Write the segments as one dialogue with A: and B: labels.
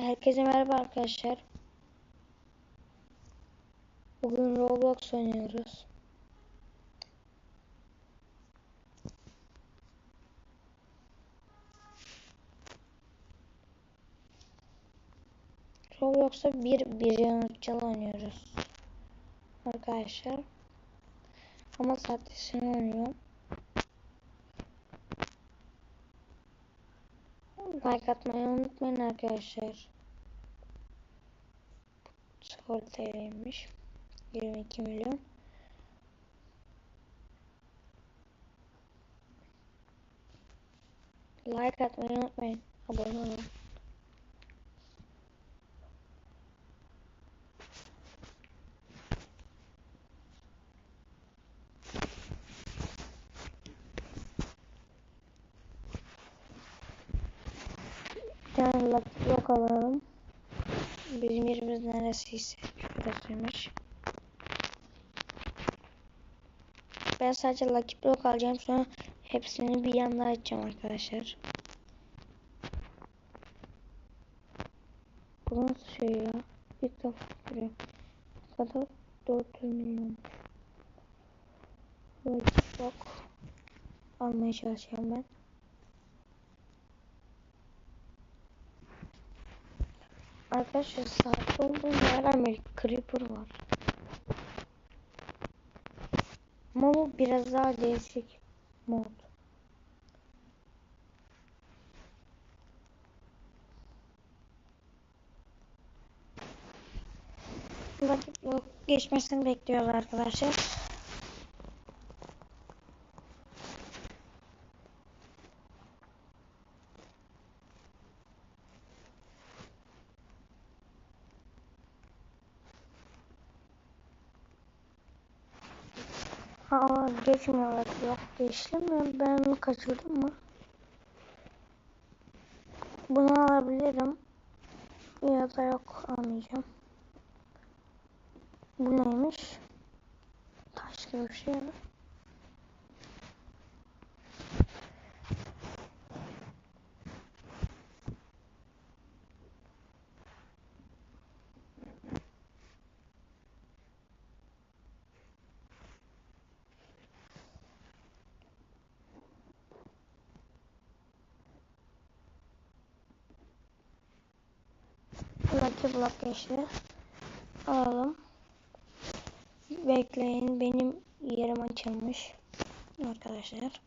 A: Herkese merhaba arkadaşlar. Bugün Roblox oynuyoruz. Roblox'ta bir bir yanıtçıl oynuyoruz. Arkadaşlar. Ama sahtesini oynuyorum. Like atmayı unutmayın arkadaşlar. Skor TL'ymiş. 22 milyon. Like atmayı unutmayın. Abone olun. Bir tane lucky block alalım. Bizim yerimiz neresiyse şurasıymış. Ben sadece lucky block alacağım sonra hepsini bir yanda açacağım arkadaşlar. Bu nasıl şey ya? İlk defa görüyorum. Ne kadar 400 milyon. Lucky block almaya çalışacağım ben. Arkadaşlar saat olduğu yerden bir creeper var. Ama bu biraz daha değişik mod. Vakit geçmesini bekliyoruz arkadaşlar. Aa geçmiyorlar. Yok geçmiyor. Ben kaçırdım mı? Bunu alabilirim. Ya da yok almayacağım. Bu neymiş? Taş gibi bir şey. Lucky block geçti. Alalım. Bekleyin. Benim yerim açılmış. Arkadaşlar.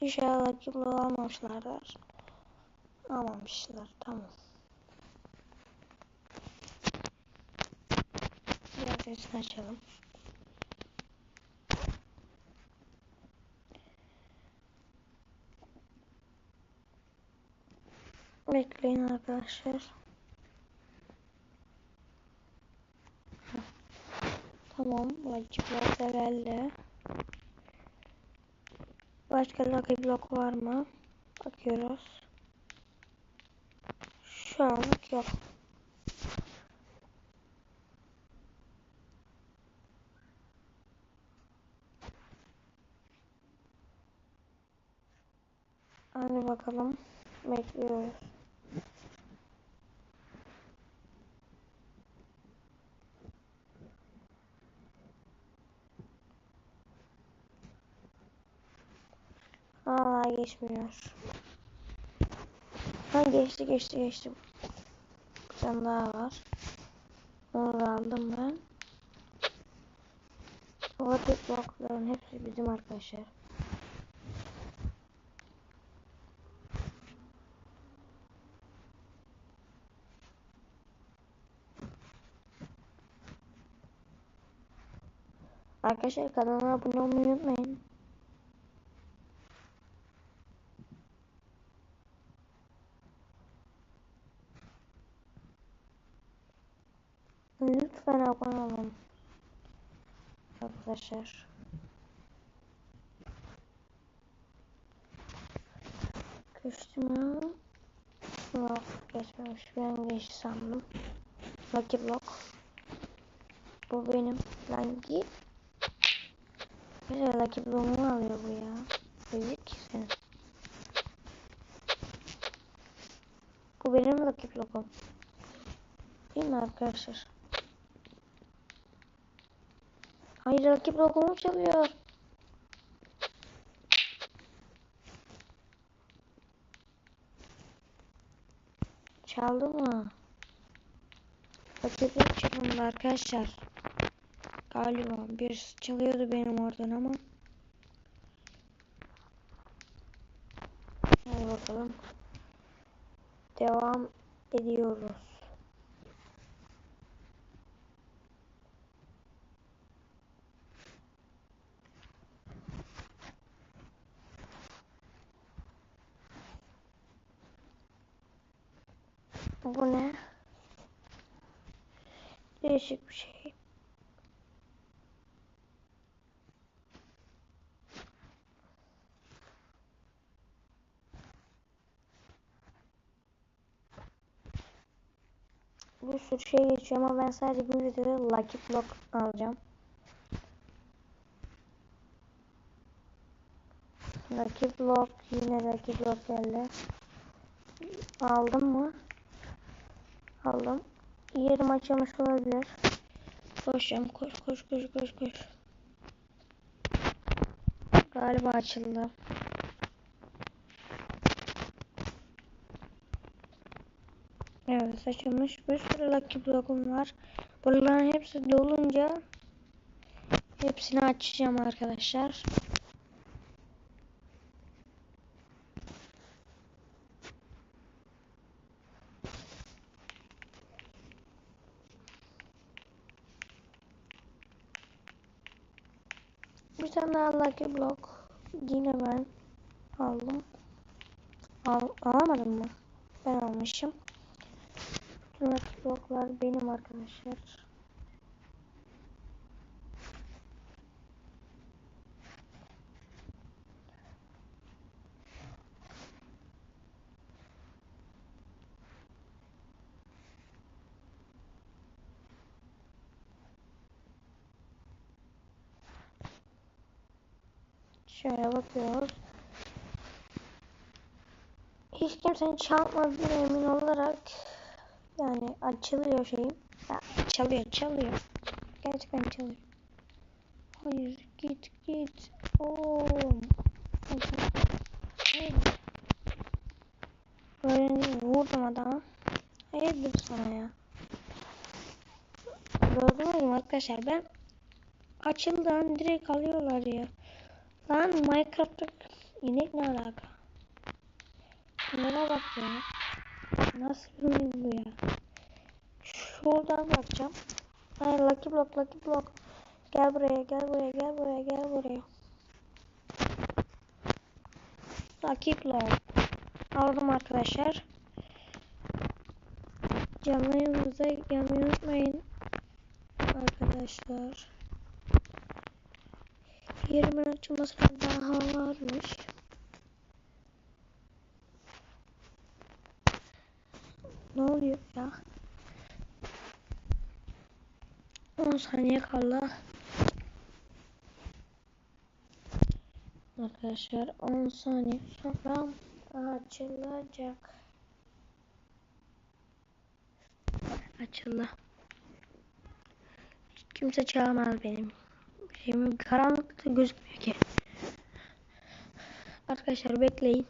A: İnşallah Lucky block almamışlardır. Almamışlar. Tamam. Biraz açalım. Bekleyin arkadaşlar. Tamam. Da geldi. Başka lucky block var mı? Bakıyoruz. Şu anlık yok. Hadi bakalım. Bekliyoruz. Geçmiyor. Ha geçti geçti geçti. Bir tane daha var. Onu da aldım ben. Robotik blokların hepsi bizim arkadaşlar. Arkadaşlar kanala abone olmayı unutmayın. Lütfen abone olun. Arkadaşlar. Geçti mi? Yok geçmemiş. Ben geçti sandım. Lucky block. Bu benim. Lan git. Güzel Lucky block'umu alıyor bu ya. Büyük sen. Bu benim Lucky Block'um. Değil mi arkadaşlar? Hayır Lucky Block'umu çalıyor. Çaldı mı? Block çalındı arkadaşlar. Galiba bir çalıyordu benim oradan ama. Hadi bakalım. Devam ediyoruz. Bu ne? Değişik bir şey. Bir sürü şey geçiyor ama ben sadece bu videoda Lucky Block alacağım. Lucky Block yine Lucky Block geldi. Aldım mı? Aldım. Yerim açılmış olabilir. Koşacağım koş koş koş koş koş. Galiba açıldı. Evet açılmış bir sürü lucky block'um var. Buraların hepsi dolunca hepsini açacağım arkadaşlar. Tane daha lucky block yine ben aldım. Al, alamadım mı? Ben almışım. Lucky blocklar benim arkadaşlar. Şöyle bakıyoruz. Hiç kimsenin çalmadığına emin olarak yani açılıyor şeyim. Ya, çalıyor çalıyor. Gerçekten çalıyor. Hayır git git. Hayır. Böyle vurdum adama. Hayırdır sana ya. Gördünüz mü arkadaşlar ben açıldan direkt alıyorlar ya. Lan Minecraft'ta inek ne alaka? Şunlara bak ya. Nasıl bir bu ya? Şuradan bakacağım. Hayır Lucky Block Lucky Block. Gel buraya gel buraya gel buraya gel buraya. Lucky Block. Aldım arkadaşlar. Canlı yayınımıza gelmeyi unutmayın. Arkadaşlar. Yerimin açılmasına daha varmış. Ne oluyor ya? 10 saniye kaldı. Arkadaşlar 10 saniye sonra açılacak. Açıldı. Kimse çalamaz benim. Şeyim karanlıkta gözükmüyor ki. Arkadaşlar bekleyin.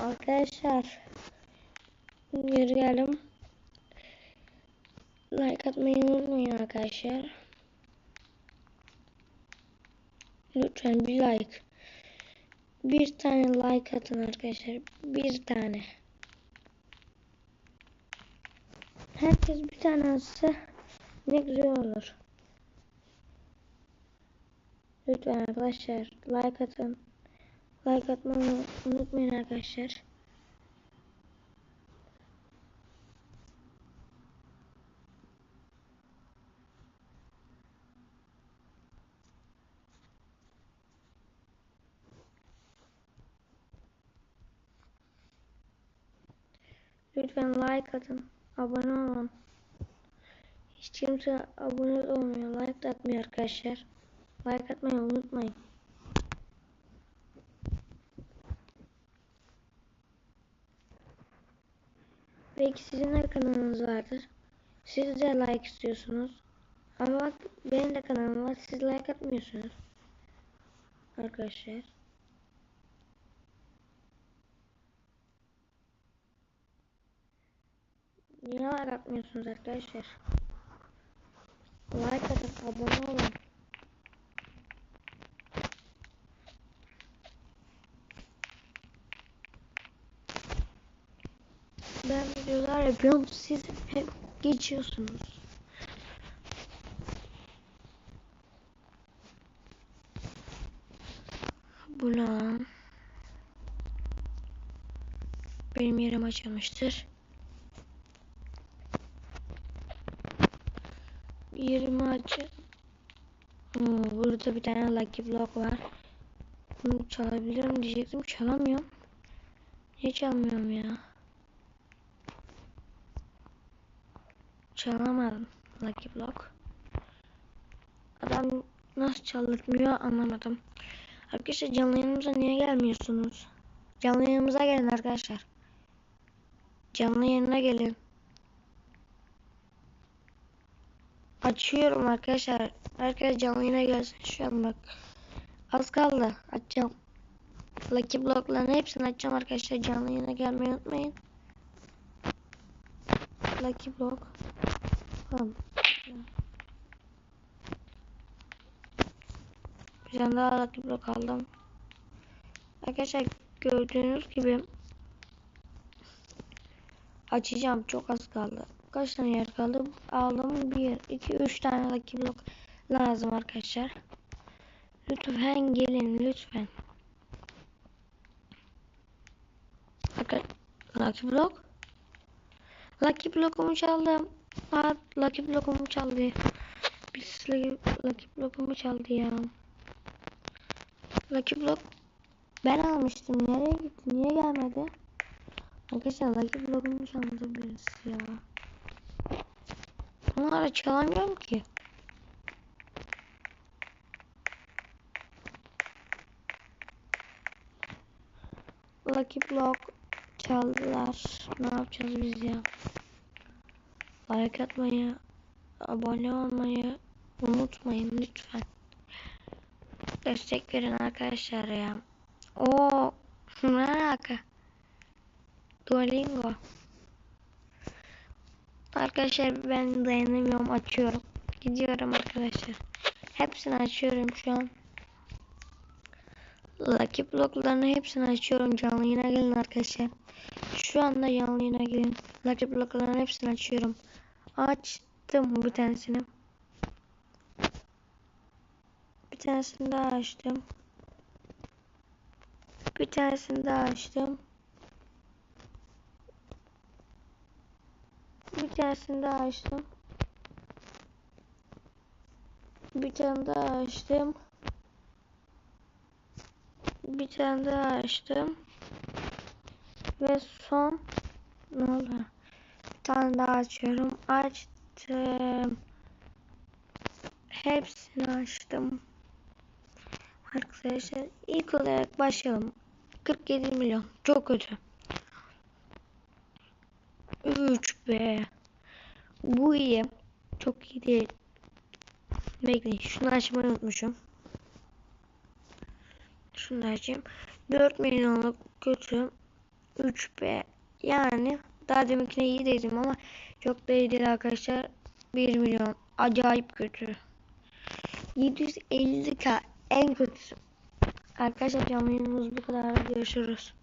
A: Arkadaşlar geri geldim. Like atmayı unutmayın arkadaşlar. Lütfen bir like. Bir tane like atın arkadaşlar. Bir tane. Herkes bir tane atsa ne güzel olur. Lütfen arkadaşlar like atın. Like atmayı unutmayın arkadaşlar. Lütfen like atın. Abone olun. Hiç kimse abone olmuyor. Like atmıyor arkadaşlar. Like atmayı unutmayın. Belki sizin de kanalınız vardır. Siz de like istiyorsunuz. Ama bak benim de kanalım var. Siz like atmıyorsunuz. Arkadaşlar. Niye like atmıyorsunuz arkadaşlar? Like atın, abone olun. Ben videolar yapıyorum, siz hep geçiyorsunuz. Bu ne? Benim yerim açılmıştır. Yerimi aç. Oo, burada bir tane lucky block var. Bunu çalabilirim diyecektim. Çalamıyorum. Niye çalmıyorum ya? Çalamadım lucky block. Adam nasıl çaldırmıyor anlamadım. Arkadaşlar canlı yayınımıza niye gelmiyorsunuz? Canlı yayınımıza gelin arkadaşlar. Canlı yayına gelin. Açıyorum arkadaşlar. Herkes canlı yayına gelsin şu an bak. Az kaldı. Açacağım. Lucky blokların hepsini açacağım arkadaşlar. Canlı yayına gelmeyi unutmayın. Lucky block. Tamam. Bir tane daha lucky block aldım. Arkadaşlar gördüğünüz gibi açacağım. Çok az kaldı. Kaç tane yer kaldı? Aldım. 1, 2, 3 tane lucky block lazım arkadaşlar. Lütfen gelin lütfen. Arkadaşlar lucky block. Lucky blockumu çaldım. Aa, lucky blockumu çaldı. Biz lucky blockumu çaldı ya. Lucky block ben almıştım. Nereye gitti? Niye gelmedi? Arkadaşlar lucky blockumu çaldı birisi ya. Bunları çalamıyorum ki. Lucky Block çaldılar. Ne yapacağız biz ya? Like atmayı, abone olmayı unutmayın lütfen. Destek verin arkadaşlar ya. O ne alaka? Duolingo. Arkadaşlar ben dayanamıyorum açıyorum. Gidiyorum arkadaşlar. Hepsini açıyorum şu an. Lucky bloklarını hepsini açıyorum. Canlı yayına gelin arkadaşlar. Şu anda canlı yayına gelin. Lucky bloklarını hepsini açıyorum. Açtım bir tanesini. Bir tanesini daha açtım. Bir tanesini daha açtım. Bir tanesini daha açtım. Bir tane daha açtım. Bir tane daha açtım. Ve son ne oldu? Tane daha açıyorum. Açtım. Hepsini açtım. Arkadaşlar ilk olarak başlayalım. 47 milyon. Çok kötü. 3 be. Bu iyi. Çok iyi değil. Bekleyin. Şunu açmayı unutmuşum. Şunu açayım. 4 milyonluk kötü. 3B yani daha deminkine iyi dedim ama çok da iyi değil arkadaşlar. 1 milyon. Acayip kötü. 750k en kötüsü. Arkadaşlar canlı bu kadar. Görüşürüz